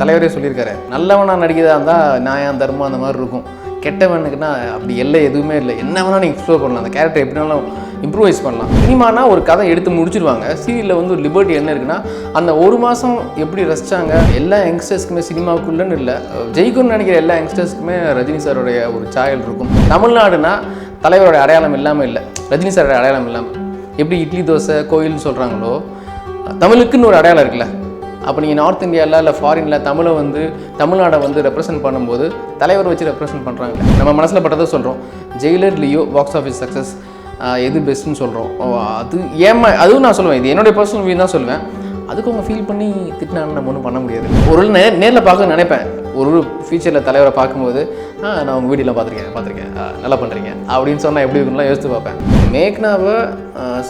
தலைவரே சொல்லியிருக்காரு. நல்லவனாக நடிக்கிறதா இருந்தால் நியாயம் தர்மம் அந்த மாதிரி இருக்கும். கெட்டவனுக்குன்னா அப்படி எல்லை எதுவுமே இல்லை. என்ன வேணால் நீங்கள் எக்ஸ்ப்ளோர் பண்ணலாம். அந்த கேரக்டர் எப்படினாலும் இம்ப்ரூவைஸ் பண்ணலாம். சினிமானா ஒரு கதை எடுத்து முடிச்சிருவாங்க. சீரியலில் வந்து ஒரு லிபர்ட்டி என்ன இருக்குன்னா அந்த ஒரு மாதம் எப்படி ரசிச்சாங்க எல்லா யங்ஸ்டர்ஸ்க்குமே சினிமாவுக்குள்ளன்னு இல்லை. ஜெயிக்கும்னு நினைக்கிற எல்லா யங்ஸ்டர்ஸ்க்குமே ரஜினி சாரோடைய ஒரு சாயல் இருக்கும். தமிழ்நாடுனா தலைவரோட அடையாளம் இல்லாமல் இல்லை. ரஜினி சாரோட அடையாளம் இல்லாமல் எப்படி இட்லி தோசை கோயில்னு சொல்கிறாங்களோ தமிழுக்குன்னு ஒரு அடையாளம் இருக்குல்ல. அப்போ நீங்கள் நார்த் இந்தியாவில் இல்லை ஃபாரினில் தமிழை வந்து தமிழ்நாடை வந்து ரெப்ரசென்ட் பண்ணும்போது தலைவர் வச்சு ரெப்ரசென்ட் பண்ணுறாங்க நம்ம மனசில் பட்டதை சொல்கிறோம் Jailer Leo box office success எது பெஸ்ட்டுன்னு சொல்கிறோம் அது ஏமா அதுவும் நான் சொல்லுவேன். இது என்னுடைய பர்சனல் வியூ தான் சொல்லுவேன். அதுக்கு அவங்க ஃபீல் பண்ணி திட்டினான்னு நம்ம ஒன்றும் பண்ண முடியாது. ஒரு நே நேரில் பார்க்க நினைப்பேன். ஒரு ஃபியூச்சரில் தலைவரை பார்க்கும்போது ஆ நான் உங்கள் வீடியோலாம் பார்த்துருக்கேன் பார்த்துருக்கேன். நல்லா பண்ணுறீங்க அப்படின்னு சொன்னால் எப்படி இருக்குன்னு யோசித்து பார்ப்பேன். மேக்னாவை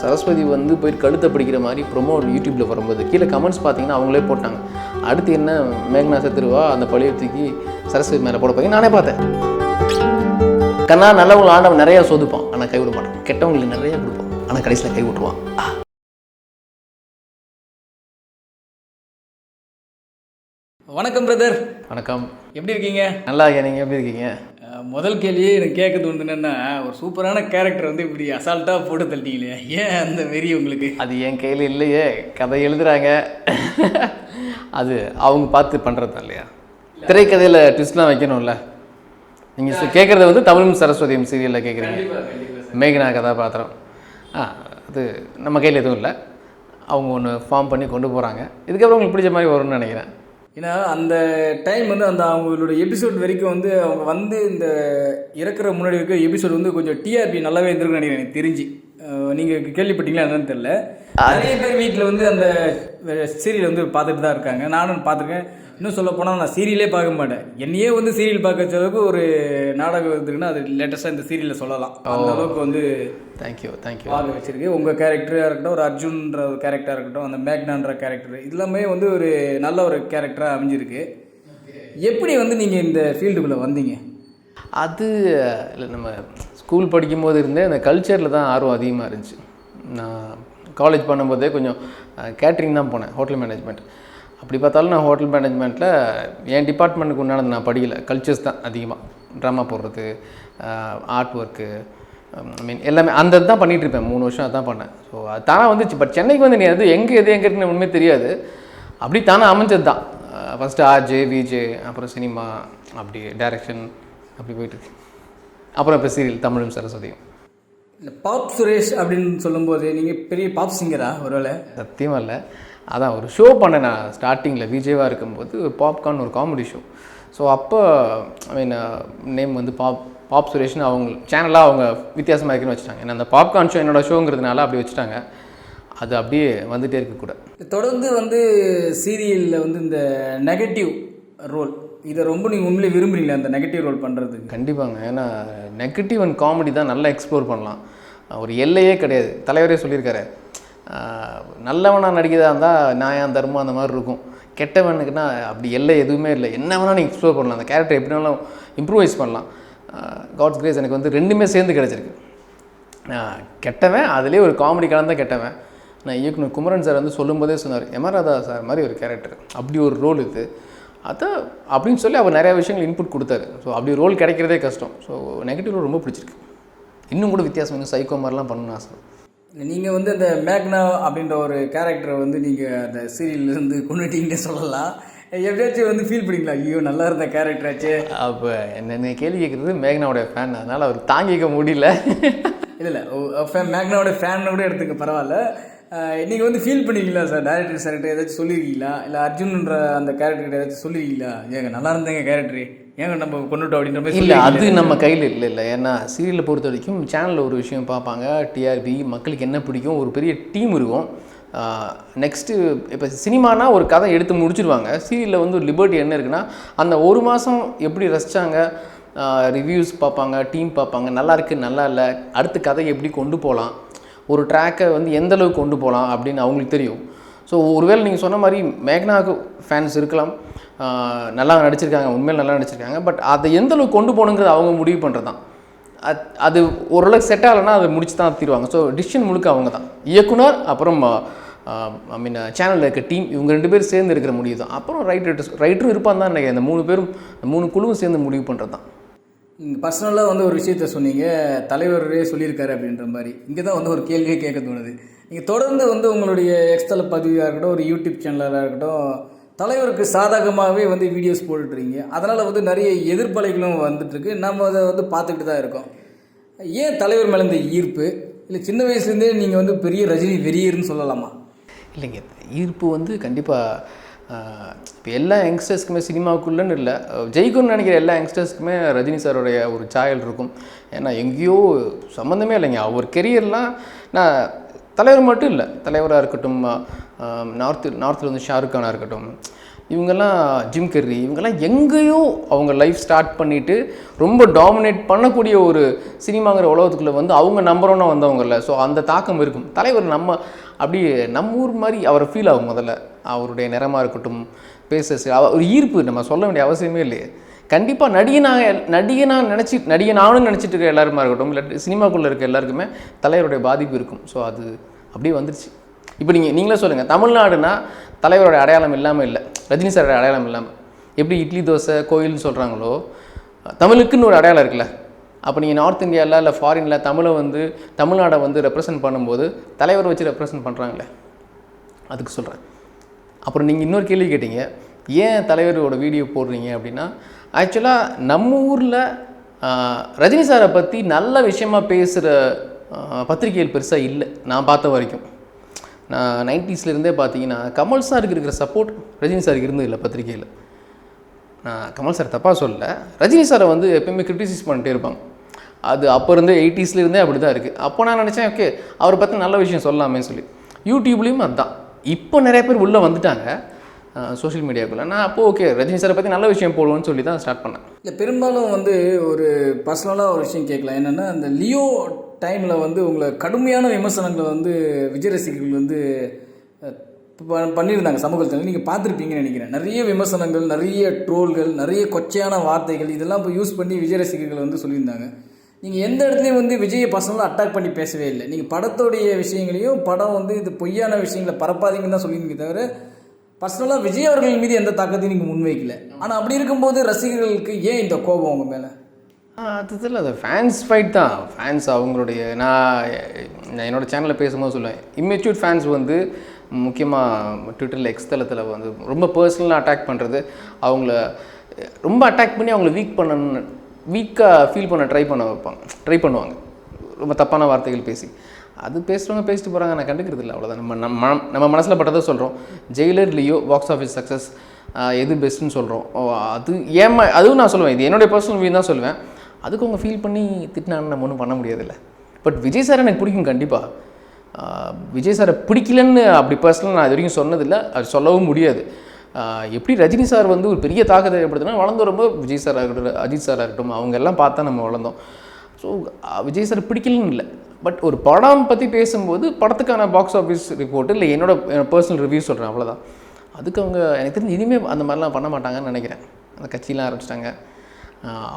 சரஸ்வதி வந்து போய் கழுத்தை பிடிக்கிற மாதிரி ப்ரொமோ யூடியூப்பில் வரும்போது கீழே கமெண்ட்ஸ் பார்த்தீங்கன்னா அவங்களே போட்டாங்க. அடுத்து என்ன மேக்னா செத்துருவா அந்த பழைய தூக்கி சரஸ்வதி மேலே போட போய் நானே பார்த்தேன். கண்ணா நல்லவங்களை ஆண்டவன் நிறையா சொதுப்பான். ஆனால் கை விட மாட்டான். கெட்டவங்களுக்கு நிறையா கொடுப்பான். ஆனால் கடைசியில் கை விட்டுருவான் வணக்கம் பிரதர் வணக்கம். எப்படி இருக்கீங்க? நல்லா இருக்கேன். நீங்கள் எப்படி இருக்கீங்க? முதல் கேள்வியே எனக்கு கேட்க தோணுது என்னன்னா ஒரு சூப்பரான கேரக்டர் வந்து இப்படி அசால்ட்டாக போட்டு தள்ளிட்டீங்களே. ஏன் அந்த வெறி உங்களுக்கு? அது என் கையில் இல்லையே. கதை எழுதுறாங்க. அது அவங்க பார்த்து பண்ணுறது தான் இல்லையா திரைக்கதையில் ட்விஸ்ட்லாம் வைக்கணும்ல. நீங்கள் கேட்குறது வந்து தமிழும் சரஸ்வதியும் சீரியலில் கேட்குறீங்க. மேகனா கதாபாத்திரம். ஆ அது நம்ம கையில் எதுவும் இல்லை. அவங்க ஒன்று ஃபார்ம் பண்ணி கொண்டு போகிறாங்க இதுக்கப்புறம் உங்களுக்கு பிடிச்ச மாதிரி வரும்னு நினைக்கிறேன். ஏன்னா அந்த டைம் வந்து அந்த அவங்களோட எபிசோட் வரைக்கும் வந்து அவங்க வந்து இந்த இறக்குற முன்னாடி இருக்க எபிசோட் வந்து கொஞ்சம் டிஆர்பி நல்லாவே இருந்திருக்குன்னு நினைக்கிறேன் எனக்கு தெரிஞ்சு. அஹ், நீங்க கேள்விப்பட்டீங்களா என்னன்னு தெரியல. நிறைய பேர் வீட்டில் வந்து அந்த சீரியல் வந்து பார்த்துட்டு தான் இருக்காங்க. நானும் பார்த்துருக்கேன். இன்னும் சொல்ல போனால் நான் சீரியலே பார்க்க மாட்டேன். என்னையே வந்து சீரியல் பார்க்க வச்ச அளவுக்கு ஒரு நாடகம் இருக்குன்னா அது லேட்டஸ்ட்டாக இந்த சீரியலில் சொல்லலாம். அந்த அளவுக்கு வந்து தேங்க்யூ தேங்க்யூ பார்க்க வச்சிருக்கு. உங்கள் கேரக்டராக இருக்கட்டும் ஒரு அர்ஜுன்ற ஒரு கேரக்டராக இருக்கட்டும் அந்த மேக்னான்ற கேரக்டர் இதெல்லாமே வந்து ஒரு நல்ல ஒரு கேரக்டராக அமைஞ்சிருக்கு. எப்படி வந்து நீங்கள் இந்த ஃபீல்டுக்குள்ளே வந்தீங்க? அது இல்லை நம்ம ஸ்கூல் படிக்கும்போது இருந்தே அந்த கல்ச்சரில் தான் ஆர்வம் அதிகமாக இருந்துச்சு. நான் காலேஜ் பண்ணும்போதே கொஞ்சம் கேட்ரிங் தான் போனேன் ஹோட்டல் மேனேஜ்மெண்ட் அப்படி பார்த்தாலும் நான் ஹோட்டல் மேனேஜ்மெண்ட்டில் என் டிபார்ட்மெண்ட்டுக்கு உண்டானது நான் படிக்கல. கல்ச்சர்ஸ் தான் அதிகமாக ட்ராமா போடுறது ஆர்ட் ஒர்க்கு ஐ மீன் எல்லாமே அந்த தான் பண்ணிகிட்டு இருப்பேன். மூணு வருஷம் அதான் பண்ணேன். ஸோ அது தானாக வந்துச்சு. பட் சென்னைக்கு வந்து நீ அது எங்கே எது எங்கே இருக்குன்னு உண்மையே தெரியாது. அப்படி தானே அமைஞ்சது தான். ஃபஸ்ட்டு ஆர்ஜே விஜே அப்புறம் சினிமா அப்படி டைரக்ஷன் அப்படி போயிட்டு இருக்கு. அப்புறம் இப்போ சீரியல் தமிழும் சரஸ்வதியும். இந்த பாப் சுரேஷ் அப்படின்னு சொல்லும்போது நீங்கள் பெரிய பாப் சிங்கரா ஒருவேளை? சத்தியமாக இல்லை. அதான் ஒரு ஷோ பண்ணேன் நான் ஸ்டார்டிங்கில் விஜயவாக இருக்கும்போது பாப்கார்ன் ஒரு காமெடி ஷோ ஸோ அப்போ ஐ மீன் நேம் வந்து பாப் பாப் சுரேஷ்னு அவங்க சேனலாக அவங்க வித்தியாசமாக இருக்குன்னு வச்சுட்டாங்க. ஏன்னா அந்த பாப்கார்ன் ஷோ என்னோட ஷோங்கிறதுனால அப்படி வச்சுட்டாங்க. அது அப்படியே வந்துகிட்டே இருக்க கூட. தொடர்ந்து வந்து சீரியலில் வந்து இந்த நெகட்டிவ் ரோல் இதை ரொம்ப நீங்கள் உண்மையிலே விரும்புறீங்களா அந்த நெகட்டிவ் ரோல் பண்ணுறதுக்கு கண்டிப்பாங்க. ஏன்னா நெகட்டிவ் அண்ட் காமெடி தான் நல்லா எக்ஸ்ப்ளோர் பண்ணலாம். ஒரு எல்லையே கிடையாது. தலைவரே சொல்லியிருக்காரு. நல்லவனாக நல்லவனா நடிக்கிறதா இருந்தால் நியாயம் தர்மம் அந்த மாதிரி இருக்கும். கெட்டவனுக்குன்னா அப்படி எல்லை எதுவுமே இல்லை. என்ன வேணாலும் நீங்கள் எக்ஸ்ப்ளோர் பண்ணலாம். அந்த கேரக்டர் எப்படினாலும் இம்ப்ரூவைஸ் பண்ணலாம். காட்ஸ் கிரேஸ் எனக்கு வந்து ரெண்டுமே சேர்ந்து கிடச்சிருக்கு. நான் கெட்டவன் அதுலேயே ஒரு காமெடி கலந்த கெட்டவன். நான் இயக்குனர் குமரன் சார் வந்து சொல்லும்போதே சொன்னார் எமராதா சார் மாதிரி ஒரு கேரக்டர் அப்படி ஒரு ரோல் இது. அதை அப்படின்னு சொல்லி அவர் நிறையா விஷயங்கள் இன்புட் கொடுத்தாரு. ஸோ அப்படி ரோல் கிடைக்கிறதே கஷ்டம். ஸோ நெகட்டிவ் ரோல் ரொம்ப பிடிச்சிருக்கு. இன்னும் கூட வித்தியாசம் இன்னும் சைக்கோ மாதிரிலாம் பண்ணணும்னு ஆசை. நீங்கள் வந்து அந்த மேக்னா அப்படின்ற ஒரு கேரக்டரை வந்து நீங்கள் அந்த சீரியல்லேருந்து கொண்டுட்டீங்கன்னு சொல்லலாம். எப்படியாச்சும் வந்து ஃபீல் பண்ணிங்களா ஐயோ நல்லா இருந்த கேரக்டராச்சு அப்போ என்ன கேள்வி கேட்குறது மேக்னாவுடைய ஃபேன் அதனால் அவர் தாங்கிக்க முடியல. இல்லை இல்லை. ஃபேன் மேக்னாவோட ஃபேன் கூட எடுத்துக்க பரவாயில்ல. நீங்கள் வந்து ஃபீல் பண்ணிங்களா சார் டேரக்டர் சார்கிட்ட ஏதாச்சும் சொல்லியிருக்கீங்களா இல்லை அர்ஜுன்ன்ற அந்த கேரக்டர்கிட்ட ஏதாச்சும் சொல்லியிருக்கீங்களா ஏங்க நல்லா இருந்தேங்க கேரக்டர் ஏங்க நம்ம கொண்டுட்டோம் அப்படின்ற மாதிரி இல்லை அது? நம்ம கையில் இல்லை இல்லை. ஏன்னா சீரியலை பொறுத்த வரைக்கும் சேனலில் ஒரு விஷயம் பார்ப்பாங்க. டிஆர்பி மக்களுக்கு என்ன பிடிக்கும்? ஒரு பெரிய டீம் இருக்கும். நெக்ஸ்ட்டு இப்போ சினிமானா ஒரு கதை எடுத்து முடிச்சிருவாங்க. சீரியலில் வந்து ஒரு லிபர்ட்டி என்ன இருக்குன்னா அந்த ஒரு மாதம் எப்படி ரசித்தாங்க ரிவ்யூஸ் பார்ப்பாங்க டீம் பார்ப்பாங்க. நல்லா இருக்கு நல்லா இல்லை. அடுத்த கதை எப்படி கொண்டு போகலாம்? ஒரு ட்ராக்கை வந்து எந்த அளவுக்கு கொண்டு போகலாம் அப்படின்னு அவங்களுக்கு தெரியும். ஸோ ஒருவேளை நீங்கள் சொன்ன மாதிரி மேக்னாவுக்கு ஃபேன்ஸ் இருக்கலாம். நல்லா நடிச்சிருக்காங்க உண்மையில் நல்லா நடிச்சிருக்காங்க பட் அதை எந்த அளவுக்கு கொண்டு போகணுங்கிறது அவங்க முடிவு பண்ணுறது தான் அது அது ஓரளவுக்கு செட் ஆகலைன்னா அதை முடிச்சு தான் தீருவாங்க. ஸோ டிசிஷன் முழுக்க அவங்க தான் இயக்குனர் அப்புறம் ஐ மீன் சேனலில் இருக்க டீம் இவங்க ரெண்டு பேரும் சேர்ந்து இருக்கிற முடிவு தான் அப்புறம் ரைட்டர் ரைட்டரும் இருப்பான் தான் நினைக்கிறேன். இந்த மூணு பேரும் மூணு குழுவும் சேர்ந்து முடிவு பண்ணுறது தான் நீங்கள் பர்சனலாக வந்து ஒரு விஷயத்த சொன்னீங்க. தலைவரே சொல்லியிருக்காரு அப்படின்ற மாதிரி. இங்கே தான் வந்து ஒரு கேள்வியே கேட்க தோணுது. நீங்கள் தொடர்ந்து வந்து உங்களுடைய எக்ஸ்தல பதிவாக இருக்கட்டும் ஒரு யூடியூப் சேனலாக இருக்கட்டும் தலைவருக்கு சாதகமாகவே வந்து வீடியோஸ் போட்டுட்ருக்கீங்க. அதனால் வந்து நிறைய எதிர்ப்பலைகளும் வந்துட்டுருக்கு நம்ம அதை வந்து பார்த்துக்கிட்டு தான் இருக்கோம். ஏன் தலைவர் மேலே இந்த ஈர்ப்பு? இல்லை சின்ன வயசுலேருந்தே நீங்கள் வந்து பெரிய ரஜினி வெறியர்னு சொல்லலாமா? இல்லைங்க. ஈர்ப்பு வந்து கண்டிப்பாக இப்போ எல்லா யங்ஸ்டர்ஸ்க்குமே சினிமாவுக்குள்ளன்னு இல்லை. ஜெயிக்கும்னு நினைக்கிற எல்லா யங்ஸ்டர்ஸ்க்குமே ரஜினி சாருடைய ஒரு சாயல் இருக்கும். ஏன்னா எங்கேயோ சம்மந்தமே இல்லைங்க. அவர் கெரியர்லாம் நான் தலைவர் மட்டும் இல்லை தலைவராக இருக்கட்டும் நார்த்து நார்த்தில் வந்து ஷாருக்கானாக இருக்கட்டும் இவங்கெல்லாம் ஜிம் கெர்ரி இவங்கெல்லாம் எங்கேயோ அவங்க லைஃப் ஸ்டார்ட் பண்ணிவிட்டு ரொம்ப டாமினேட் பண்ணக்கூடிய ஒரு சினிமாங்கிற உலகத்துக்குள்ளே வந்து அவங்க நம்பர் ஒன்னாக வந்தவங்கல்ல. ஸோ அந்த தாக்கம் இருக்கும். தலைவர் நம்ம அப்படியே நம்ம ஊர் மாதிரி அவரை ஃபீல் ஆகும் முதல்ல. அவருடைய நிறமாக இருக்கட்டும் பேச அவ- ஒரு ஈர்ப்பு நம்ம சொல்ல வேண்டிய அவசியமே இல்லையே. கண்டிப்பாக நடிகனாக நடிகனாக நினச்சி நடிகனாகனு நினச்சிட்டு இருக்க எல்லாருமா இருக்கட்டும் இல்லை சினிமாக்குள்ளே இருக்க எல்லாருக்குமே தலைவருடைய பாதிப்பு இருக்கும். ஸோ அது அப்படியே வந்துருச்சு. இப்போ நீங்கள் நீங்களே சொல்லுங்கள் தமிழ்நாடுனா தலைவரோட அடையாளம் இல்லாமல் இல்லை. ரஜினி சாரோட அடையாளம் இல்லாமல் எப்படி இட்லி தோசை கோயில்னு சொல்கிறாங்களோ தமிழுக்குன்னு ஒரு அடையாளம் இருக்குல்ல. அப்போ நீங்கள் நார்த் இந்தியாவில் இல்லை ஃபாரினில் தமிழை வந்து தமிழ்நாடை வந்து ரெப்ரசன்ட் பண்ணும்போது தலைவர் வச்சு ரெப்ரசன்ட் பண்ணுறாங்களே அதுக்கு சொல்கிறேன் அப்புறம் நீங்கள் இன்னொரு கேள்வி கேட்டீங்க ஏன் தலைவரோட வீடியோ போடுறீங்க அப்படின்னா ஆக்சுவலாக நம்ம ஊரில் ரஜினி சாரை பற்றி நல்ல விஷயமா பேசுகிற பத்திரிகைகள் பெருசாக இல்லை நான் பார்த்த வரைக்கும். நான் நைன்டிஸ்லேருந்தே பார்த்தீங்கன்னா கமல் சாருக்கு இருக்கிற சப்போர்ட் ரஜினி சாருக்கு இருந்தது இல்லை பத்திரிகையில். நான் கமல் சார் தப்பாக சொல்ல ரஜினி சாரை வந்து எப்பயுமே கிரிட்டிசைஸ் பண்ணிட்டே இருப்பாங்க. அது அப்போ இருந்தே எயிட்டிஸ்லேருந்தே அப்படி தான் இருக்குது அப்போ நான் நினச்சேன் ஓகே அவரை பற்றி நல்ல விஷயம் சொல்லலாமே சொல்லி. யூடியூப்லேயும் அதுதான் இப்போ நிறைய பேர் உள்ளே வந்துட்டாங்க. சோஷியல் மீடியாக்குள்ளே நான் அப்போது ஓகே ரஜினி சாரை பற்றி நல்ல விஷயம் போடுவோன்னு சொல்லி தான் ஸ்டார்ட் பண்ணேன். இல்லை பெரும்பாலும் வந்து ஒரு பர்சனலாக ஒரு விஷயம் கேட்கலாம். என்னென்னா அந்த லியோ டைமில் வந்து உங்களை கடுமையான விமர்சனங்களை வந்து விஜய் ரசிகர்கள் வந்து பண்ணியிருந்தாங்க சமூகத்தில். நீங்கள் பார்த்துருப்பீங்கன்னு நினைக்கிறேன். நிறைய விமர்சனங்கள் நிறைய ட்ரோல்கள் நிறைய கொச்சையான வார்த்தைகள் இதெல்லாம் இப்போ யூஸ் பண்ணி விஜய் ரசிகர்கள் வந்து சொல்லியிருந்தாங்க. நீங்கள் எந்த இடத்துலையும் வந்து விஜயை பர்சனலாக அட்டாக் பண்ணி பேசவே இல்லை. நீங்கள் படத்தோடைய விஷயங்களையும் படம் வந்து இது பொய்யான விஷயங்களை பரப்பாதீங்கன்னு தான் சொல்லியிருந்தீங்க தவிர பர்சனலாக விஜய் அவர்கள் மீது எந்த தாக்கத்தையும் நீங்கள் முன்வைக்கல. ஆனால் அப்படி இருக்கும்போது ரசிகர்களுக்கு ஏன் இந்த கோபம் உங்க மேலே? அது இல்லை அது ஃபேன்ஸ் ஃபைட் தான். ஃபேன்ஸ் அவங்களுடைய நான் நான் என்னோட சேனலில் பேசும்போது சொல்லுவேன். இம்மெச்சூர் ஃபேன்ஸ் வந்து முக்கியமாக ட்விட்டரில் எக்ஸ் தளத்தில் வந்து ரொம்ப பர்சனலாக அட்டாக் பண்ணுறது அவங்கள ரொம்ப அட்டாக் பண்ணி அவங்கள வீக் பண்ண வீக்காக ஃபீல் பண்ண ட்ரை பண்ண வைப்பாங்க. ட்ரை பண்ணுவாங்க. ரொம்ப தப்பான வார்த்தைகள் பேசி. அது பேசுகிறவங்க பேசிட்டு போகிறாங்க நான் கண்டுக்கிறது இல்லை அவ்வளோதான் நம்ம நம்ம நம்ம மனசில் பட்டதை சொல்கிறோம் Jailer Leo box office success எது பெஸ்ட்டுன்னு சொல்கிறோம் அது ஏமா அதுவும் நான் சொல்லுவேன். இது என்னுடைய பர்சனல் வியூ தான் சொல்லுவேன். அதுக்கு அவங்க ஃபீல் பண்ணி திட்டினான்னு நம்ம ஒன்றும் பண்ண முடியாதுல்ல. பட் விஜய் சார் எனக்கு பிடிக்கும் கண்டிப்பாக விஜய் சாரை பிடிக்கலன்னு அப்படி பர்சனலாக நான் இது வரைக்கும் சொன்னதில்லை. அது சொல்லவும் முடியாது. எப்படி ரஜினி சார் வந்து ஒரு பெரிய தாக்கத்தை ஏற்படுத்தினா வளர்ந்து ரொம்ப விஜய் சார் ஆகட்டும் அஜித் சார் ஆகட்டும் அவங்க எல்லாம் பார்த்தா நம்ம வளர்ந்தோம். ஸோ விஜய் சார் பிடிக்கலன்னு இல்லை. பட் ஒரு படம் பற்றி பேசும்போது படத்துக்கான பாக்ஸ் ஆஃபீஸ் ரிப்போர்ட் இல்லை என்னோட பர்சனல் ரிவ்யூ சொல்கிறேன் அவ்வளோதான் அதுக்கு அவங்க எனக்கு தெரிஞ்சு இனிமேல் அந்த மாதிரிலாம் பண்ண மாட்டாங்கன்னு நினைக்கிறேன். அந்த கட்சியெலாம் ஆரம்பிச்சிட்டாங்க.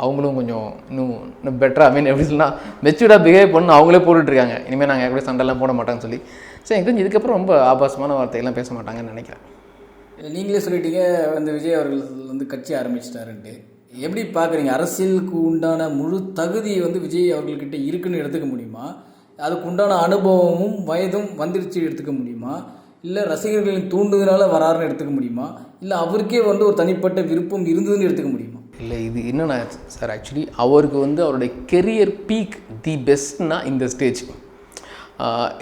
அவங்களும் கொஞ்சம் இன்னும் இன்னும் பெட்டராக மீன் எப்படி சொன்னால் மெச்சூர்டாக பிஹேவ் பண்ணு அவங்களே போட்டுட்ருக்காங்க. இனிமேல் நாங்கள் எப்படி சண்டைலாம் போட மாட்டோம்னு சொல்லி. சரி எனக்கு தெரிஞ்சு இதுக்கப்புறம் ரொம்ப ஆபாசமான வார்த்தையெல்லாம் பேச மாட்டாங்கன்னு நினைக்கிறேன். நீங்களே சொல்லிட்டீங்க வந்து விஜய் அவர்கள் வந்து கட்சி ஆரம்பிச்சிட்டாருன்ட்டு. எப்படி பார்க்குறீங்க அரசியலுக்கு உண்டான முழு தகுதி வந்து விஜய் அவர்கள்கிட்ட இருக்குன்னு எடுத்துக்க முடியுமா? அதுக்கு உண்டான அனுபவமும் வயதும் வந்துருச்சு எடுத்துக்க முடியுமா? இல்லை ரசிகர்களின் தூண்டுதலால் வராருன்னு எடுத்துக்க முடியுமா? இல்லை அவருக்கே வந்து ஒரு தனிப்பட்ட விருப்பம் இருந்ததுன்னு எடுத்துக்க முடியுமா? இல்லை இது என்னென்னா சார் ஆக்சுவலி அவருக்கு வந்து அவருடைய கெரியர் பீக் தி பெஸ்ட்னா இந்த ஸ்டேஜ்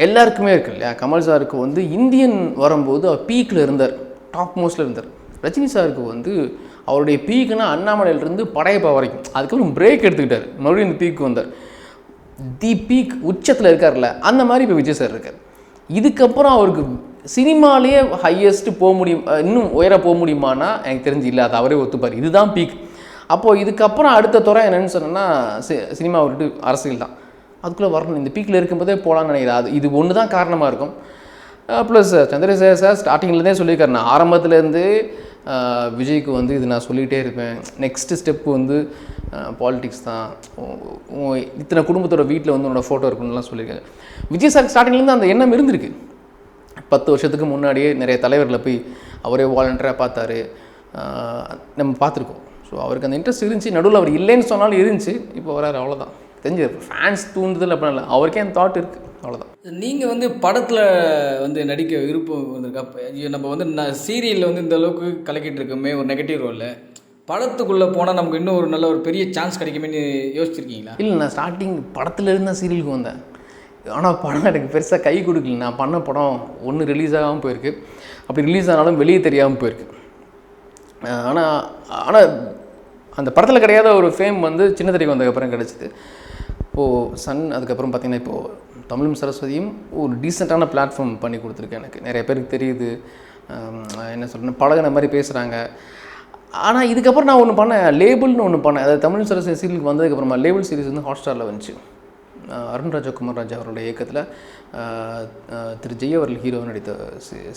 எல்லாருக்குமே இருக்கு இல்லையா? கமல் சாருக்கு வந்து இந்தியன் வரும்போது அவர் பீக்கில் இருந்தார். டாப் மோஸ்ட்டில் இருந்தார். ரஜினி சாருக்கு வந்து அவருடைய பீக்குனா அண்ணாமலையிலேருந்து படையப்பா வரைக்கும். அதுக்கப்புறம் பிரேக் எடுத்துக்கிட்டார். மறுபடியும் இந்த பீக்கு வந்தார். தி பீக் உச்சத்தில் இருக்கார்ல அந்த மாதிரி இப்போ விஜய் சார் இருக்கார். இதுக்கப்புறம் அவருக்கு சினிமாலேயே ஹையஸ்ட்டு போக முடியும் இன்னும் உயர போக முடியுமானா எனக்கு தெரிஞ்சு இல்லை அது அவரே ஒத்துப்பார். இதுதான் பீக். அப்போது இதுக்கப்புறம் அடுத்த துறை என்னென்னு சொன்னேன்னா சி- சினிமா விட்டு அரசியல் தான். அதுக்குள்ளே வரணும். இந்த பீக்கில் இருக்கும்போதே போகலான்னு நினைக்கிறேன். அது இது ஒன்று தான் காரணமாக இருக்கும் ப்ளஸ் சந்திரசேகர் சார் ஸ்டார்டிங்லேருந்தே சொல்லியிருக்காரு. நான் ஆரம்பத்துலேருந்து விஜய்க்கு வந்து இது நான் சொல்லிகிட்டே இருப்பேன். நெக்ஸ்ட்டு ஸ்டெப் வந்து பாலிடிக்ஸ் தான். இத்தனை குடும்பத்தோட வீட்டில் வந்து உன்னோட ஃபோட்டோ இருக்குன்னுலாம் சொல்லியிருக்காரு. விஜய் சார் ஸ்டார்டிங்லேருந்து அந்த எண்ணம் இருந்திருக்கு. பத்து வருஷத்துக்கு முன்னாடியே நிறைய தலைவர்களை போய் அவரே வாலண்டராக பார்த்தாரு. நம்ம பார்த்துருக்கோம். ஸோ அவருக்கு அந்த இன்ட்ரெஸ்ட் இருந்துச்சு. நடுவில் அவர் இல்லைன்னு சொன்னாலும் இருந்துச்சு. இப்போ வராரு அவ்வளோதான் தெரிஞ்சு ஃபேன்ஸ் தூண்டுதல் அப்படிலாம் இல்லை. அவருக்கே அந்த தாட் இருக்குது அவ்வளோதான் நீங்கள் வந்து படத்தில் வந்து நடிக்க விருப்பம் வந்திருக்கா நம்ம வந்து சீரியலில் வந்து இந்த அளவுக்கு கலக்கிட்டு இருக்கோமே ஒரு நெகட்டிவ் ரோலில் படத்துக்குள்ளே போனால் நமக்கு இன்னும் ஒரு நல்ல ஒரு பெரிய சான்ஸ் கிடைக்குமேன்னு யோசிச்சிருக்கீங்களா? இல்லை நான் ஸ்டார்டிங் படத்துலேருந்து தான் சீரியலுக்கு வந்தேன். ஆனால் படம் எனக்கு பெருசாக கை கொடுக்கல. நான் பண்ண படம் ஒன்று ரிலீஸ் ஆகாமல் போயிருக்கு. அப்படி ரிலீஸ் ஆனாலும் வெளியே தெரியாமல் போயிருக்கு. ஆனால் ஆனால் அந்த படத்தில் கிடையாத ஒரு ஃபேம் வந்து சின்ன திரைக்கு வந்ததுக்கப்புறம் கிடச்சிது. இப்போது சன் அதுக்கப்புறம் பார்த்திங்கன்னா இப்போது தமிழும் சரஸ்வதியும் ஒரு டீசெண்டான பிளாட்ஃபார்ம் பண்ணி கொடுத்துருக்கு எனக்கு. நிறைய பேருக்கு தெரியுது. என்ன சொல்கிறேன் பழகுன மாதிரி பேசுகிறாங்க ஆனால் இதுக்கப்புறம் நான் ஒன்று பண்ணேன். லேபிள்னு ஒன்று பண்ணேன். அதாவது தமிழ் சரஸ்வதி சீரியலுக்கு வந்ததுக்கப்புறமா லேபிள் சீரிஸ் வந்து ஹாட்ஸ்டாரில் வந்துச்சு. அருண் ராஜகுமார் ராஜா அவரோட இயக்கத்தில் திரு ஜெய் அவர்கள் ஹீரோ நடித்த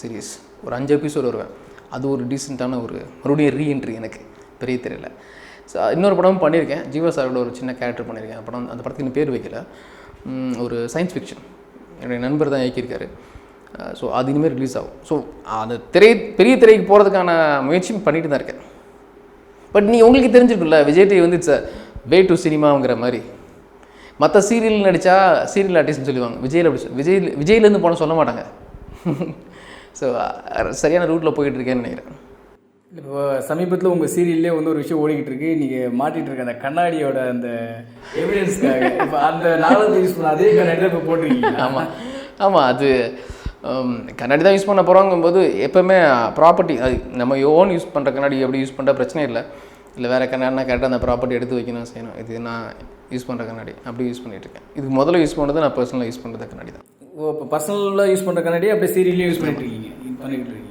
சீரீஸ் ஒரு அஞ்சு எபிசோடு வருவேன். அது ஒரு டீசெண்டான ஒரு மறுபடியும் ரீஎன்ட்ரி எனக்கு. பெரிய தெரியல. ஸோ இன்னொரு படமும் பண்ணியிருக்கேன். ஜீவா சாரோட ஒரு சின்ன கேரக்டர் பண்ணியிருக்கேன். அந்த படம் அந்த படத்துக்கு இன்னும் பேர் வைக்கல. ஒரு சயின்ஸ் ஃபிக்ஷன் என்னுடைய நண்பர் தான் இயக்கியிருக்காரு. ஸோ அது இனிமேல் ரிலீஸ் ஆகும். ஸோ அந்த திரை பெரிய திரைக்கு போகிறதுக்கான முயற்சியும் பண்ணிட்டு தான் இருக்கேன். பட் நீ உங்களுக்கு தெரிஞ்சிருக்குல்ல விஜய் டிவி வந்து இட்ஸ் வே டு சினிமாங்கிற மாதிரி. மற்ற சீரியல் நடித்தா சீரியல் ஆர்டிஸ்ட்னு சொல்லுவாங்க விஜயில் அப்படி விஜய் விஜய்லேருந்து போன சொல்ல மாட்டாங்க. ஸோ சரியான ரூட்டில் போயிட்டு இருக்கேன்னு நினைக்கிறேன். இப்போ சமீபத்தில் உங்கள் சீரியல்லே வந்து ஒரு விஷயம் ஓடிக்கிட்டு இருக்கு. நீங்கள் மாட்டிட்டு இருக்க அந்த கண்ணாடியோட அந்த எவிடன்ஸ்க்காக இப்போ அந்த நாளத்தை யூஸ் பண்ண அதே கண்ணாடி இப்போ போட்டிருக்கீங்க. ஆமாம் ஆமாம் அது Um, கண்ணாடி தான் யூஸ் பண்ண போகிறோங்கும்போது எப்போவுமே ப்ராப்பர்ட்டி uh, அது நம்ம ஓன் யூஸ் பண்ணுற கண்ணாடி எப்படி யூஸ் பண்ணுற பிரச்சனை இல்லை. இல்லை வேறு கண்ணாடினா கரெக்டாக அந்த ப்ராப்பர்ட்டி எடுத்து வைக்கணும் செய்யணும். இது நான் யூஸ் பண்ணுற கண்ணாடி. அப்படி யூஸ் பண்ணிகிட்ருக்கேன் இருக்கேன். இதுக்கு முதல்ல யூஸ் பண்ணுறது நான் பர்சனலாக யூஸ் பண்ணுறது கண்ணாடி தான். ஓ இப்போ பர்சனலாக யூஸ் பண்ணுற கண்ணாடி அப்படியே சீரியல்லையும் யூஸ் பண்ணிட்டு இருக்கீங்க. பண்ணிக்கிட்டு இருக்கீங்க.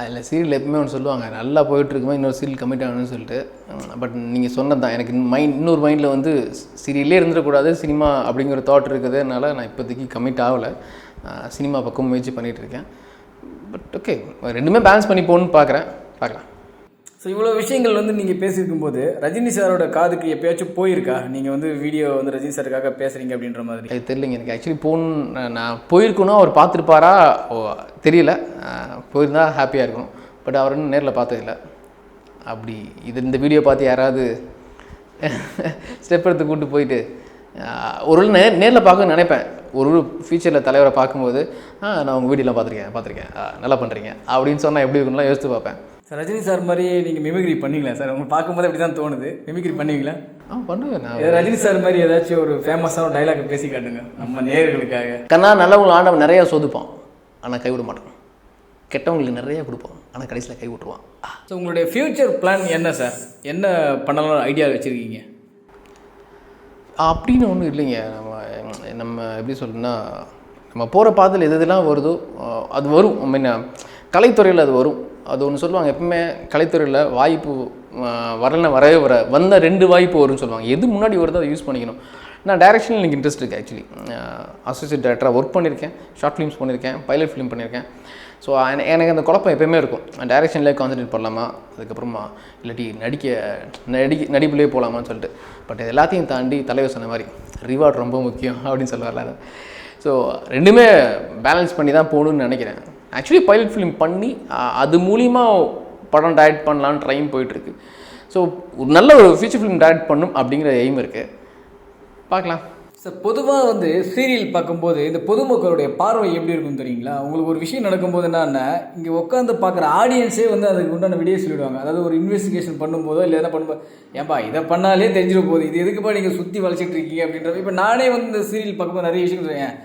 அதில் சீரியல் எப்பவுமே ஒன்று சொல்லுவாங்க. நல்லா போயிட்டுருக்குமே இன்னொரு சீரியல் கமிட் ஆகணும்னு சொல்லிட்டு. பட் நீங்கள் சொன்னது தான். எனக்கு மைண்ட் இன்னொரு மைண்டில் வந்து சீரியல்லே இருந்துடக்கூடாது சினிமா அப்படிங்கிற தாட் இருக்கிறதுனால நான் இப்போதைக்கு கமிட் ஆகலை. சினிமா பக்கம் முயற்சி பண்ணிகிட்டு இருக்கேன் பட் ஓகே ரெண்டுமே பேலன்ஸ் பண்ணி போகணுன்னு பார்க்குறேன். பார்க்கலாம். ஸோ இவ்வளோ விஷயங்கள் வந்து நீங்கள் பேசியிருக்கும் போது ரஜினி சாரோட காதுக்கு எப்பயாச்சும் போயிருக்கா? நீங்கள் வந்து வீடியோ வந்து ரஜினி சாருக்காக பேசுகிறீங்க அப்படின்ற மாதிரி. அது தெரியலங்க. எனக்கு ஆக்சுவலி போகணும் நான் போயிருக்கணும் அவர் பார்த்துருப்பாரா? ஓ தெரியல. போயிருந்தா ஹாப்பியாக இருக்கும் பட் அவர் இன்னும் நேரில் பார்த்ததில்ல. அப்படி இது இந்த வீடியோ பார்த்து யாராவது ஸ்டெப் எடுத்து கூப்பிட்டு போயிட்டு ஒரு நே நேரில் பார்க்க நினைப்பேன். ஒரு ஃபியூச்சரில் தலைவரை பார்க்கும்போது நான் உங்கள் வீடியோலாம் பார்த்துருக்கேன் பார்த்துருக்கேன். நல்லா பண்ணுறீங்க அப்படின்னு சொன்னால் எப்படி இருக்குன்னா யோசித்து பார்ப்பேன். சார் ரஜினி சார் மாதிரி நீங்கள் மிமிக்ரி பண்ணீங்களா சார்? உங்களுக்கு பார்க்கும்போது அப்படி தான் தோணுது. மிமிக்ரி பண்ணுவீங்களா ஆ பண்ணுவேன் நான். ஏதாவது ரஜினி சார் மாதிரி ஏதாச்சும் ஒரு ஃபேமஸான டைலாக் பேசி காட்டுங்க நம்ம நேயர்களுக்காக. கண்ணா நல்லவங்களை ஆண்டவன் நிறையா சொதுப்பான். ஆனால் கைவிட மாட்டான். கெட்டவங்களுக்கு நிறையா கொடுப்பான். ஆனால் கடைசியில் கை விட்டுருவான். ஸோ உங்களுடைய ஃப்யூச்சர் பிளான் என்ன சார்? என்ன பண்ணலாம் ஐடியா வச்சுருக்கீங்க? அப்படின்னு ஒன்றும் இல்லைங்க. நம்ம நம்ம எப்படி சொல்லணும்னா நம்ம போகிற பாதையில் எது எதெல்லாம் வருதோ அது வரும். ஐ மீன் கலைத்துறையில் அது வரும். அது ஒன்று சொல்லுவாங்க எப்பவுமே கலைத்துறையில் வாய்ப்பு அஹ், வரலன்னா வரவே வர வந்த ரெண்டு வாய்ப்பு வரும்னு சொல்லுவாங்க. எது முன்னாடி வருதோ அதை யூஸ் பண்ணிக்கணும். நான் டேரெக்ஷனில் எனக்கு இன்ட்ரெஸ்ட் இருக்குது ஆக்சுவலி அசோசியேட் டேரக்டராக ஒர்க் பண்ணியிருக்கேன் ஷார்ட் ஃபிலிம்ஸ் பண்ணியிருக்கேன் பைலட் ஃபிலிம் பண்ணியிருக்கேன். ஸோ எனக்கு அந்த குழப்பம் எப்பயுமே இருக்கும். டைரக்ஷன்லேயே கான்சன்ட்ரேட் பண்ணலாமா? அதுக்கப்புறமா இல்லாட்டி நடிக்க நடிக்க நடிப்புலேயே போகலாமான்னு சொல்லிட்டு. பட் இது எல்லாத்தையும் தாண்டி தலைவர் சொன்ன மாதிரி ரிவார்ட் ரொம்ப முக்கியம் அப்படின்னு சொல்லுவார்ல ஸோ ரெண்டுமே பேலன்ஸ் பண்ணி தான் போகணுன்னு நினைக்கிறேன். ஆக்சுவலி பைலட் ஃபிலிம் பண்ணி அது மூலிமா படம் டைரக்ட் பண்ணலான்னு ட்ரைம் போயிட்டுருக்கு. ஸோ ஒரு நல்ல ஒரு ஃபியூச்சர் ஃபிலிம் டைரக்ட் பண்ணும் அப்படிங்கிற எய்ம் இருக்குது பார்க்கலாம். சார் பொதுவாக வந்து சீரியல் பார்க்கும்போது இந்த பொதுமக்களுடைய பார்வை எப்படி இருக்கும் தெரியுங்களா? உங்களுக்கு ஒரு விஷயம் நடக்கும்போது என்னன்னா இங்கே உட்காந்து பார்க்குற ஆடியன்ஸே வந்து அதுக்கு உண்டான விடிய சொல்லிடுவாங்க. அதாவது ஒரு இன்வெஸ்டிகேஷன் பண்ணும்போதோ இல்லை எதனா பண்ணும்போது ஏன்பா இதை பண்ணாலே தெரிஞ்சிட போகுது. இது எதுக்குப்பா நீங்கள் சுற்றி வளைச்சிட்டு இருக்கீங்க அப்படின்ற இப்போ நானே வந்து இந்த சீரியல் பார்க்கும்போது நிறைய விஷயம் சொல்லுவேன்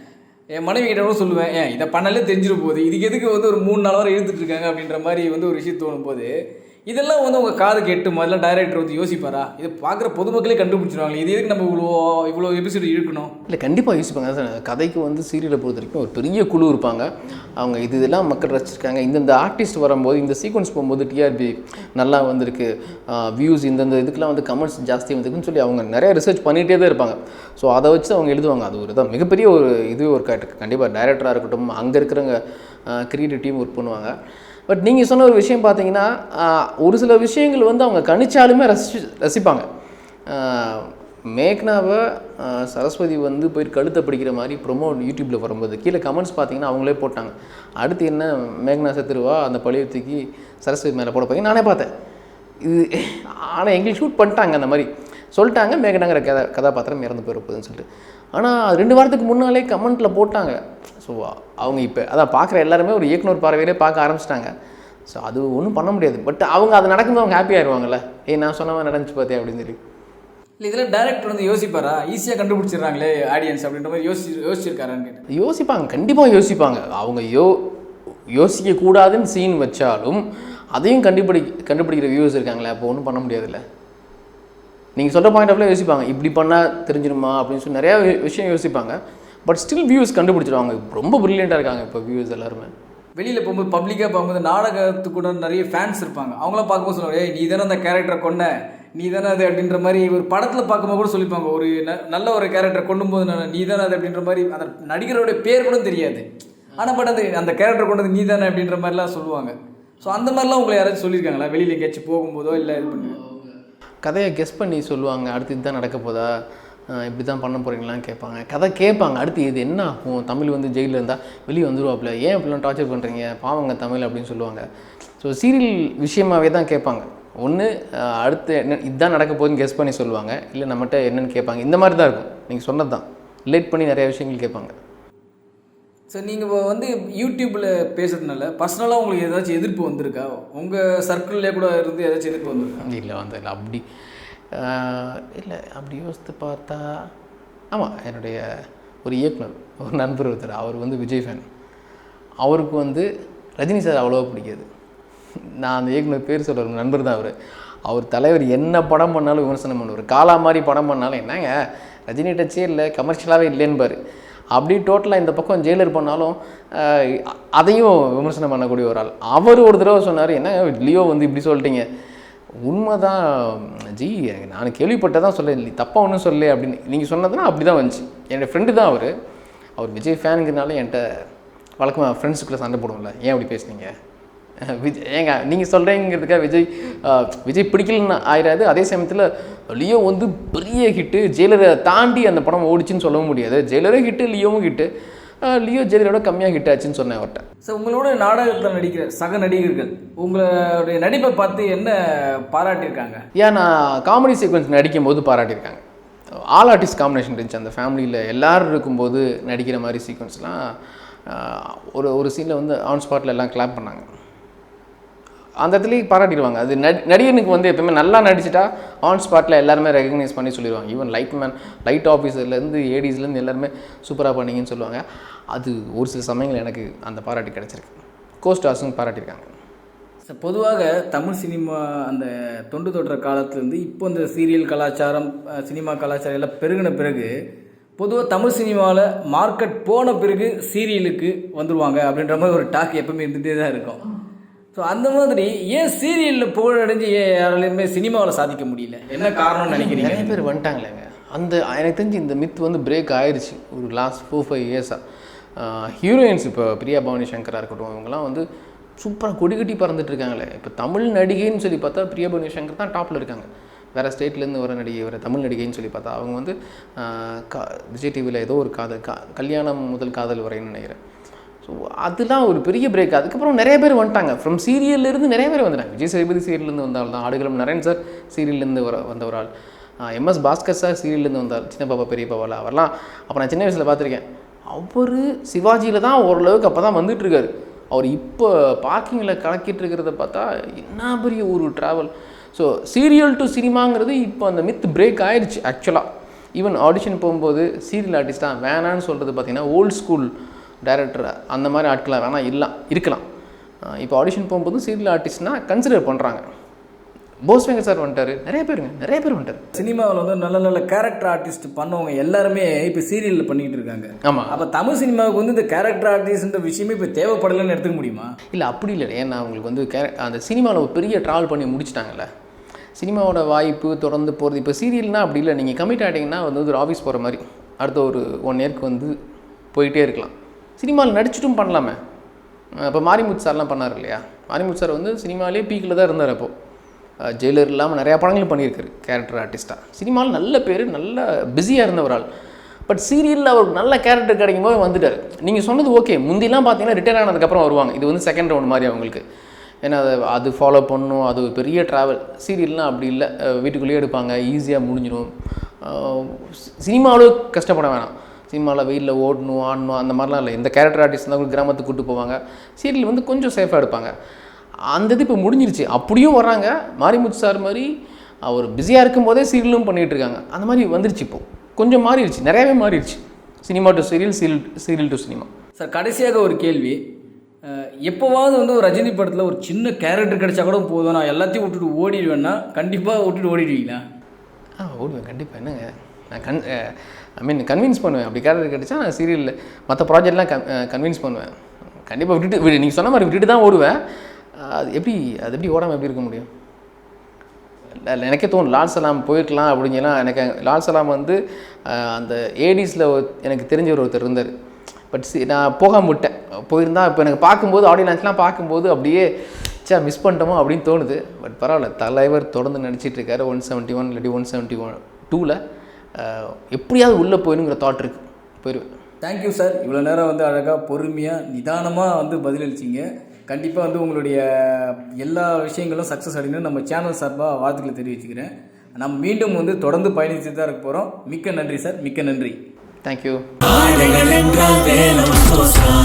என் மனைவி கிட்ட கூட சொல்லுவேன் ஏன் இதை பண்ணாலே தெரிஞ்சிட போகுது இதுக்கு எதுக்கு வந்து ஒரு மூணு நாலு வாரம் இழுத்துட்டு இருக்காங்க? அப்படின்ற மாதிரி வந்து ஒரு விஷயம் தோணும் போது இதெல்லாம் வந்து உங்கள் காது கேட்டு முதல்ல டைரக்டர் வந்து யோசிப்பாரா? இது பார்க்குற பொதுமக்களே கண்டுபிடிச்சிருவாங்களே இது எதுக்கு நம்ம இவ்வளோ இவ்வளோ எபிசோடு இழுக்கணும்? இல்லை கண்டிப்பாக யோசிப்பாங்க. சார் கதைக்கு வந்து சீரியலை பொறுத்த வரைக்கும் ஒரு பெரிய குழு இருப்பாங்க. அவங்க இது இதெல்லாம் மக்கள் ரசிச்சிருக்காங்க. இந்தந்த ஆர்டிஸ்ட் வரும்போது இந்த சீக்வன்ஸ் போகும்போது டிஆர்பி நல்லா வந்திருக்கு. வியூஸ் இந்தந்த இதுக்கெலாம் வந்து கமெண்ட்ஸ் ஜாஸ்தி வந்திருக்குன்னு சொல்லி அவங்க நிறைய ரிசர்ச் பண்ணிகிட்டே தான் இருப்பாங்க. ஸோ அதை வச்சு அவங்க எழுதுவாங்க. அது ஒரு தான் மிகப்பெரிய ஒரு இது ஒர்க் கண்டிப்பாக டைரக்டராக இருக்கட்டும் அங்கே இருக்கிறவங்க க்ரியேட்டிவ் டீம் ஒர்க் பண்ணுவாங்க. பட் நீங்கள் சொன்ன ஒரு விஷயம் பார்த்தீங்கன்னா ஒரு சில விஷயங்கள் வந்து அவங்க கணிச்சாலுமே ரசி ரசிப்பாங்க. மேக்னாவை சரஸ்வதி வந்து போயிட்டு கழுத்தை பிடிக்கிற மாதிரி ப்ரொமோ யூடியூப்பில் வரும்போது கீழே கமெண்ட்ஸ் பார்த்தீங்கன்னா அவங்களே போட்டாங்க. அடுத்து என்ன மேக்னா செத்துருவா அந்த பழைய தூக்கி சரஸ்வதி மேலே போட போய் நானே பார்த்தேன். இது ஆனால் எங்களுக்கு ஷூட் பண்ணிட்டாங்க அந்த மாதிரி. சொல்லிட்டாங்க மேகனாங்கிற கதா கதாபாத்திரம் இறந்து போயிருப்பதுன்னு சொல்லிட்டு. ஆனால் ரெண்டு வாரத்துக்கு முன்னாலே கமெண்ட்டில் போட்டாங்க. ஸோ அவங்க இப்போ அதான் பார்க்குற எல்லாருமே ஒரு இயக்குனர் பார்வையிலே பார்க்க ஆரம்பிச்சிட்டாங்க. ஸோ அது ஒன்றும் பண்ண முடியாது. பட் அவங்க அது நடக்கும்போது அவங்க ஹாப்பி ஆயிடுவாங்கல்ல ஏய் நான் சொன்ன மாதிரி நடந்துச்சு பார்த்தே அப்படின்னு சொல்லி. இல்லை இதில் டேரக்டர் வந்து யோசிப்பாரா? ஈஸியாக கண்டுபிடிச்சிடுறாங்களே ஆடியன்ஸ் அப்படின்ற மாதிரி யோசி யோசிச்சிருக்காரான்னு யோசிப்பாங்க கண்டிப்பாக யோசிப்பாங்க. அவங்க யோ யோசிக்க கூடாதுன்னு சீன் வச்சாலும் அதையும் கண்டுபிடி கண்டுபிடிக்கிற வியூஸ் இருக்காங்களே அப்போ ஒன்றும் பண்ண முடியாதுல்ல? நீங்கள் சொல்கிற பாயிண்ட் ஆஃப்ல யோசிப்பாங்க. இப்படி பண்ணால் தெரிஞ்சிருமா? அப்படின்னு சொல்லி நிறையா விஷயம் யோசிப்பாங்க. பட் ஸ்டில் வியூஸ் கண்டுபிடிச்சிருவாங்க. ரொம்ப ப்ரில்லியண்ட்டாக இருக்காங்க இப்போ வியூஸ் எல்லாருமே. வெளியில் போகும்போது பப்ளிக்காக போகும்போது நாடகத்துக்கு கூட நிறைய ஃபேன்ஸ் இருப்பாங்க. அவங்களாம் பார்க்கும்போது சொல்லுவாங்க ஏய் நீ தானே அந்த கேரக்டரை கொண்ட நீ தானே அது? அப்படின்ற மாதிரி ஒரு படத்தில் பார்க்கும்போது கூட சொல்லிப்பாங்க. ஒரு நல்ல ஒரு கேரக்டரை கொண்டும் போது நீ தானே அது? அப்படின்ற மாதிரி அந்த நடிகரோடைய பேர் கூட தெரியாது. ஆனால் பட் அது அந்த கேரக்டர் கொண்டது நீ தானே அப்படின்ற மாதிரிலாம் சொல்லுவாங்க. ஸோ அந்த மாதிரிலாம் உங்களை யாராச்சும் சொல்லியிருக்காங்களா? வெளியில் எங்கேயாச்சும் போகும்போதோ இல்லை இது பண்ணி கதையை கெஸ் பண்ணி சொல்லுவாங்க அடுத்து இதுதான் நடக்க போதா? இப்படி தான் பண்ண போகிறீங்களான்னு கேட்பாங்க. கதை கேட்பாங்க. அடுத்து இது என்ன ஆகும்? தமிழ் வந்து ஜெயிலில் இருந்தால் வெளியே வந்துருவாப்புல ஏன் இப்படிலாம் டார்ச்சர் பண்ணுறீங்க பாவங்க தமிழ் அப்படின்னு சொல்லுவாங்க. ஸோ சீரியல் விஷயமாவே தான் கேட்பாங்க. ஒன்று அடுத்து என்ன இதுதான் நடக்க போகுதுன்னு கெஸ் பண்ணி சொல்லுவாங்க. இல்லை நம்மகிட்ட என்னன்னு கேட்பாங்க. இந்த மாதிரி தான் இருக்கும். நீங்கள் சொன்னது தான் ரிலேட் பண்ணி நிறைய விஷயங்கள் கேட்பாங்க. சார் நீங்கள் வந்து யூடியூப்பில் பேசுறதுனால பர்சனலாக உங்களுக்கு ஏதாச்சும் எதிர்ப்பு வந்திருக்கா? உங்கள் சர்க்கிள்லேயே கூட இருந்து ஏதாச்சும் எதிர்ப்பு வந்திருக்கா? இல்லை வந்து இல்லை. அப்படி இல்லை. அப்படி யோசித்து பார்த்தா ஆமாம் என்னுடைய ஒரு இயக்குனர் ஒரு நண்பர் ஒருத்தர். அவர் வந்து விஜய் ஃபேன் அவருக்கு வந்து ரஜினி சார் அவ்வளோவா பிடிக்காது. நான் அந்த இயக்குனர் பேர் சொல்கிற நண்பர் தான் அவர். அவர் தலைவர் என்ன படம் பண்ணாலும் விமர்சனம் பண்ணுவார். காலா மாதிரி படம் பண்ணாலும் என்னங்க ரஜினி டச்சே இல்லை கமர்ஷியலாகவே இல்லைன்பாரு. அப்படி டோட்டலாக இந்த பக்கம் ஜெயிலர் பண்ணாலும் அதையும் விமர்சனம் பண்ணக்கூடிய ஒரு ஆள். அவர் ஒரு தடவை சொன்னார் என்ன லியோ வந்து இப்படி சொல்லிட்டீங்க? உண்மைதான் ஜி எனக்கு நான் கேள்விப்பட்டதான் சொல்ல தப்பாக ஒன்றும் சொல்லு அப்படின்னு. நீங்கள் சொன்னதுன்னா அப்படி தான் வந்துச்சு. என்னோடய ஃப்ரெண்டு தான் அவர். அவர் விஜய் ஃபேனுங்கிறனால என்கிட்ட வழக்கமாக ஃப்ரெண்ட்ஸுக்குள்ளே சண்டை போடுவோம்ல. ஏன் அப்படி பேசுனீங்க? விஜய் ஏங்க நீங்கள் சொல்கிறீங்கிறதுக்காக விஜய் விஜய் பிடிக்கலன்னு ஆயிடாது அதே சமயத்தில் லியோ வந்து பெரிய ஹிட்டு ஜெயிலரை தாண்டி அந்த படம் ஓடிச்சுன்னு சொல்லவும் முடியாது. ஜெயிலரே ஹிட்டு லியோவும் ஹிட்டு லியோ ஜெயிலரோட கம்மியாக ஹிட் ஆச்சுன்னு சொன்னேன் அவர்கிட்ட சார் உங்களோட நாடகத்தில் நடிக்கிற சக நடிகர்கள் உங்களுடைய நடிப்பை பார்த்து என்ன பாராட்டியிருக்காங்க? ஏன் நான் காமெடி சீக்வன்ஸ் நடிக்கும்போது பாராட்டியிருக்காங்க. ஆல் ஆர்டிஸ்ட் காம்பினேஷன் இருந்துச்சு. அந்த ஃபேமிலியில் எல்லாரும் இருக்கும்போது நடிக்கிற மாதிரி சீக்வன்ஸ்லாம் ஒரு ஒரு சீனில் வந்து ஆன் ஸ்பாட்டில் எல்லாம் கிளாப் பண்ணாங்க. அந்த இடத்துலையும் பாராட்டிடுவாங்க. அது நடி நடிகனுக்கு வந்து எப்பவுமே நல்லா நடிச்சிட்டா ஆன் ஸ்பாட்டில் எல்லாருமே ரெகக்னைஸ் பண்ணி சொல்லிடுவாங்க. ஈவன் லைட் மேன் லைட் ஆஃபீஸர்லேருந்து ஏடிஸ்லேருந்து எல்லாருமே சூப்பராக பண்ணீங்கன்னு சொல்லுவாங்க. அது ஒரு சில சமயங்கள் எனக்கு அந்த பாராட்டு கிடச்சிருக்கு. கோஸ்டார்ஸும் பாராட்டியிருக்காங்க. சார் பொதுவாக தமிழ் சினிமா அந்த தொண்டு தொடுற காலத்துலேருந்து இப்போ இந்த சீரியல் கலாச்சாரம் சினிமா கலாச்சாரம் எல்லாம் பெருகின பிறகு பொதுவாக தமிழ் சினிமாவில் மார்க்கெட் போன பிறகு சீரியலுக்கு வந்துடுவாங்க அப்படின்ற மாதிரி ஒரு டாக் எப்பவுமே இருந்துகிட்டே தான் இருக்கும். ஸோ அந்த மாதிரி ஏன் சீரியலில் புகழடைஞ்சு ஏன் யாராலையுமே சினிமாவில் சாதிக்க முடியல? என்ன காரணம்னு நினைக்கிறீங்க? நிறைய பேர் வந்துட்டாங்களேங்க. அந்த எனக்கு தெரிஞ்சு இந்த மித் வந்து பிரேக் ஆயிருச்சு. ஒரு லாஸ்ட் ஃபோர் ஃபைவ் இயர்ஸாக ஹீரோயின்ஸ் இப்போ பிரியா பவானி சங்கரா இருக்கட்டும் இவங்கெல்லாம் வந்து சூப்பராக கொடி கட்டி பறந்துட்டு இருக்காங்களே. இப்போ தமிழ் நடிகைன்னு சொல்லி பார்த்தா பிரியா பவானி சங்கர் தான் டாப்பில் இருக்காங்க. வேறு ஸ்டேட்லேருந்து வர நடிகை வர தமிழ் நடிகைன்னு சொல்லி பார்த்தா அவங்க வந்து கா விஜய் டிவியில் ஏதோ ஒரு காதல் கா கல்யாணம் முதல் காதல் வரைன்னு நினைக்கிறேன். ஸோ அதெல்லாம் ஒரு பெரிய பிரேக் அதுக்கப்புறம் நிறைய பேர் வந்துட்டாங்க. ஃப்ரம் சீரியல்லேருந்து நிறைய பேர் வந்துட்டாங்க. விஜய் சேதுபதி சீரியல்லேருந்து வந்தால் தான். ஆடுகளம் நரேன் சார் சீரியல்லேருந்து வர வந்த ஒரு ஆள் எம்எஸ் பாஸ்கர் சார் சீரியல்லேருந்து வந்தார். சின்ன பாப்பா பெரிய பாப்பாவில் அவர்லாம். அப்போ நான் சின்ன வயசில் பார்த்துருக்கேன். அவர் சிவாஜியில் தான் ஓரளவுக்கு அப்போ தான் வந்துட்டுருக்காரு அவர் இப்போ பார்க்கிங்கில் கலக்கிட்டு இருக்கிறத பார்த்தா என்ன பெரிய ஒரு ட்ராவல் ஸோ சீரியல் டு சினிமாங்கிறது இப்போ அந்த மித் பிரேக் ஆயிடுச்சு ஆக்சுவலாக ஈவன் ஆடிஷன் போகும்போது சீரியல் ஆர்டிஸ்டாக வேணான்னு சொல்கிறது பார்த்திங்கன்னா ஓல்ட் ஸ்கூல் டைரக்டர் அந்த மாதிரி ஆட்களாக வேணால் இல்லாம் இருக்கலாம். இப்போ ஆடிஷன் போகும்போது சீரியல் ஆர்டிஸ்ட்னா கன்சிடர் பண்ணுறாங்க போஸ் வெங்கட் சார் வந்துட்டாரு. நிறைய பேருங்க நிறைய பேர் வந்துட்டாரு. சினிமாவில் வந்து நல்ல நல்ல கேரக்டர் ஆர்டிஸ்ட் பண்ணவங்க எல்லாருமே இப்போ சீரியலில் பண்ணிக்கிட்டு இருக்காங்க. ஆமாம் அப்போ தமிழ் சினிமாவுக்கு வந்து இந்த கேரக்டர் ஆர்டிஸ்ட்ன்ற விஷயமே இப்போ தேவைப்படலைன்னு எடுத்துக்க முடியுமா? இல்லை அப்படி இல்லை. ஏன்னா அவங்களுக்கு வந்து கே அந்த சினிமாவில் ஒரு பெரிய ட்ராவல் பண்ணி முடிச்சிட்டாங்கல்ல. சினிமாவோட வாய்ப்பு தொடர்ந்து போகிறது இப்போ சீரியல்னால் அப்படி இல்லை. நீங்கள் கமிட் ஆகிட்டீங்கன்னா வந்து ஒரு ஆஃபீஸ் போகிற மாதிரி. அடுத்த ஒரு ஒன் இயர்க்கு வந்து போயிட்டே இருக்கலாம். சினிமாவில் நடிச்சிட்டும் பண்ணலாமே. இப்போ மாரிமுத்து சார்லாம் பண்ணார் இல்லையா? மாரிமுத்து சார் வந்து சினிமாலே பீக்கில் தான் இருந்தார் அப்போது ஜெயிலர் இல்லாமல் நிறையா படங்களும் பண்ணியிருக்காரு கேரக்டர் ஆர்டிஸ்ட்டாக சினிமாவில் நல்ல பேர் நல்ல பிஸியாக இருந்த ஒரு ஆள். பட் சீரியலில் அவருக்கு நல்ல கேரக்டர் கிடைக்கும் போது வந்துட்டார். நீங்கள் சொன்னது ஓகே முந்திலாம் பார்த்தீங்கன்னா ரிட்டையர் ஆனதுக்கப்புறம் வருவாங்க. இது வந்து செகண்ட் ரவுண்ட் மாதிரி அவங்களுக்கு. ஏன்னா அது அது ஃபாலோ பண்ணணும் அது ஒரு பெரிய ட்ராவல் சீரியல்லாம் அப்படி இல்லை. வீட்டுக்குள்ளேயே எடுப்பாங்க ஈஸியாக முடிஞ்சிடும். சினிமாவளவு கஷ்டப்பட வேணாம். சினிமாவில் வெயிலில் ஓடணும் ஆடணும் அந்த மாதிரிலாம் இல்லை. இந்த கேரக்டர் ஆர்டிஸ்ட் தான் கிராமத்துக்கு கூட்டு போவாங்க. சீரியல் வந்து கொஞ்சம் சேஃபாக எடுப்பாங்க. அந்த இது இப்போ முடிஞ்சிருச்சு. அப்படியும் வர்றாங்க. மாரிமுத்து சார் மாதிரி அவர் பிஸியாக இருக்கும்போதே சீரியலும் பண்ணிகிட்டு இருக்காங்க. அந்த மாதிரி வந்துருச்சு இப்போ. கொஞ்சம் மாறிடுச்சு நிறையாவே மாறிடுச்சு cinema to serial serial serial to cinema sir கடைசியாக ஒரு கேள்வி. எப்போவாவது வந்து ஒரு ரஜினி படத்தில் ஒரு சின்ன கேரக்டர் கிடைச்சா கூட போதும். நான் எல்லாத்தையும் விட்டுட்டு ஓடிடுவேன்னா கண்டிப்பாக விட்டுட்டு ஓடிடுவீங்களா? ஆ ஓடுவேன். கண்டிப்பாக என்னங்க? நான் கன் ஐ மீன் கன்வின்ஸ் பண்ணுவேன். அப்படி கேரக்டர் கிடைச்சா நான் சீரியலில் மற்ற ப்ராஜெக்ட்லாம் கன் கன்வின்ஸ் பண்ணுவேன். கண்டிப்பாக விட்டுட்டு விடு நீங்கள் சொன்ன மாதிரி விட்டுட்டு தான் ஓடுவேன். அது எப்படி அது எப்படி ஓடாமல் எப்படி இருக்க முடியும்? எனக்கே தோணும் லால் சலாம் போயிருக்கலாம் அப்படிங்கலாம் எனக்கு லால் சலாம் வந்து அந்த ஏடிஸில் எனக்கு தெரிஞ்ச ஒருத்தர் இருந்தார். பட் சி நான் போகாமல் விட்டேன். போயிருந்தா இப்போ எனக்கு பார்க்கும்போது ஆடியன்ஸ்லாம் பார்க்கும்போது அப்படியே சே மிஸ் பண்ணிட்டோமோ அப்படின்னு தோணுது. பட் பரவாயில்ல தலைவர் தொடர்ந்து நடிச்சிட்ருக்காரு ஒன் செவன்ட்டி ஒன் இல்லாட்டி ஒன் செவன்ட்டி ஒன் டூவில் எப்படியாவது உள்ளே போயிடுங்கிற தாட் இருக்குது போயிடுவேன். தேங்க்யூ சார் இவ்வளோ நேரம் வந்து அழகாக பொறுமையாக நிதானமாக வந்து பதிலளிச்சிங்க. கண்டிப்பாக வந்து உங்களுடைய எல்லா விஷயங்களும் சக்ஸஸ் அடையணும் நம்ம சேனல் சார்பாக வாழ்த்துக்களை தெரிவிச்சுக்கிறேன். நம்ம மீண்டும் வந்து தொடர்ந்து பயணித்து தான் இருக்க போகிறோம் மிக்க நன்றி சார் மிக்க நன்றி. தேங்க்யூ ஆடைகள் என்றால் வேலம் சோஸ்தா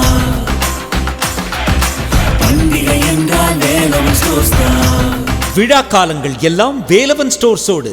பண்டிகை என்றால் வேலம் சோஸ்தா விழா காலங்கள் எல்லாம் வேலவன் ஸ்டோர்ஸோடு.